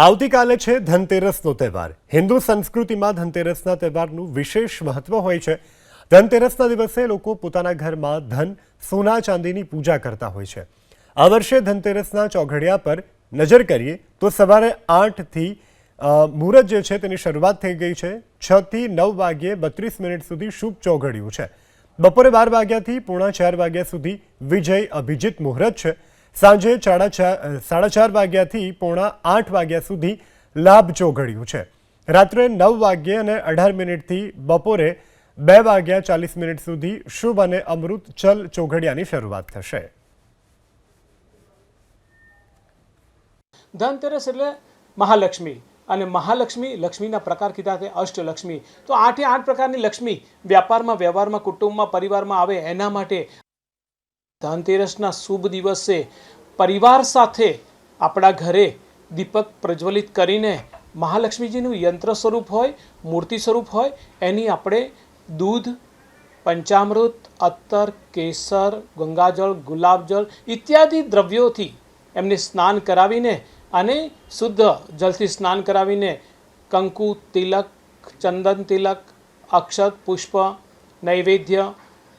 આવતીકાલે છે ધનતેરસનો તહેવાર. હિન્દુ સંસ્કૃતિમાં ધનતેરસના તહેવારનું વિશેષ મહત્વ હોય છે. ધનતેરસના દિવસે લોકો પોતાના ઘરમાં ધન, સોના, ચાંદીની પૂજા કરતા હોય છે. આ વર્ષે ધનતેરસના ચોઘડિયા પર નજર કરીએ તો સવારે આઠથી મુહૂર્ત જે છે તેની શરૂઆત થઈ ગઈ છે. છથી નવ વાગ્યે બત્રીસ મિનિટ સુધી શુભ ચોઘડિયું છે. બપોરે બાર વાગ્યાથી પૂણા ચાર વાગ્યા સુધી વિજય અભિજીત મુહૂર્ત છે. સાંજે સાડા ચાર વાગ્યાથી પોણા આઠ વાગ્યા સુધી લાભ ચોઘડિયું છે. રાત્રે નવ વાગ્યે અને અઢાર મિનિટથી બપોરે બે વાગ્યા ચાલીસ મિનિટ સુધી શુભ અને અમૃત ચલ ચોઘડિયાની શરૂઆત થશે. ધનતેરસ એટલે મહાલક્ષ્મી અને મહાલક્ષ્મી લક્ષ્મીના પ્રકાર કીધા છે અષ્ટલક્ષ્મી. તો આઠે આઠ પ્રકારની લક્ષ્મી. વ્યાપારમાં, વ્યવહારમાં, કુટુંબમાં, પરિવારમાં આવે એના માટે ધનતેરસના શુભ દિવસે પરિવાર સાથે આપણા ઘરે દીપક પ્રજ્વલિત કરીને મહાલક્ષ્મીજીનું યંત્ર સ્વરૂપ હોય, મૂર્તિ સ્વરૂપ હોય, એની આપણે દૂધ, પંચામૃત અત્તર કેસર, ગંગાજળ, ગુલાબજળ ઇત્યાદિ દ્રવ્યોથી એમને સ્નાન કરાવીને અને શુદ્ધ જલથી સ્નાન કરાવીને કંકુ, તિલક, ચંદન તિલક, અક્ષત, પુષ્પ, નૈવેદ્ય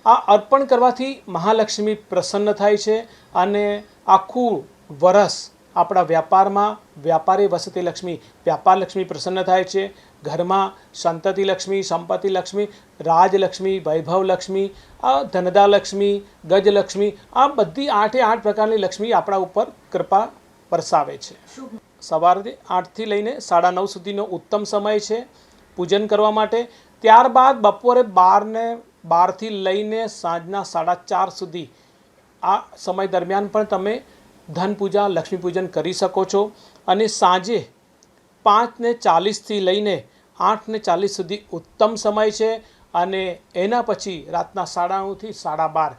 આ અર્પણ કરવાથી મહાલક્ષ્મી પ્રસન્ન થાય છે અને આખું વરસ આપણા વ્યાપારમાં વ્યાપારી વસતી લક્ષ્મી, વ્યાપાર લક્ષ્મી પ્રસન્ન થાય છે. ઘરમાં સંતતિ લક્ષ્મી, સંપત્તિ લક્ષ્મી, રાજલક્ષ્મી, વૈભવ લક્ષ્મી, આ ધનદા લક્ષ્મી ગજલક્ષ્મી આ બધી આઠે આઠ પ્રકારની લક્ષ્મી આપણા ઉપર કૃપા વરસાવે છે. સવારે આઠથી લઈને સાડા નવ સુધીનો ઉત્તમ સમય છે. પૂજન કરવા માટે ત્યારબાદ બપોરે બારને બારથી લઈને સાંજના સાડા ચાર સુધી આ સમય દરમિયાન પણ તમે ધન પૂજા, લક્ષ્મી પૂજન કરી શકો છો. અને સાંજે પાંચને ચાલીસથી લઈને આઠને ચાલીસ સુધી ઉત્તમ સમય છે. અને એના પછી રાતના સાડા નવથી સાડા બાર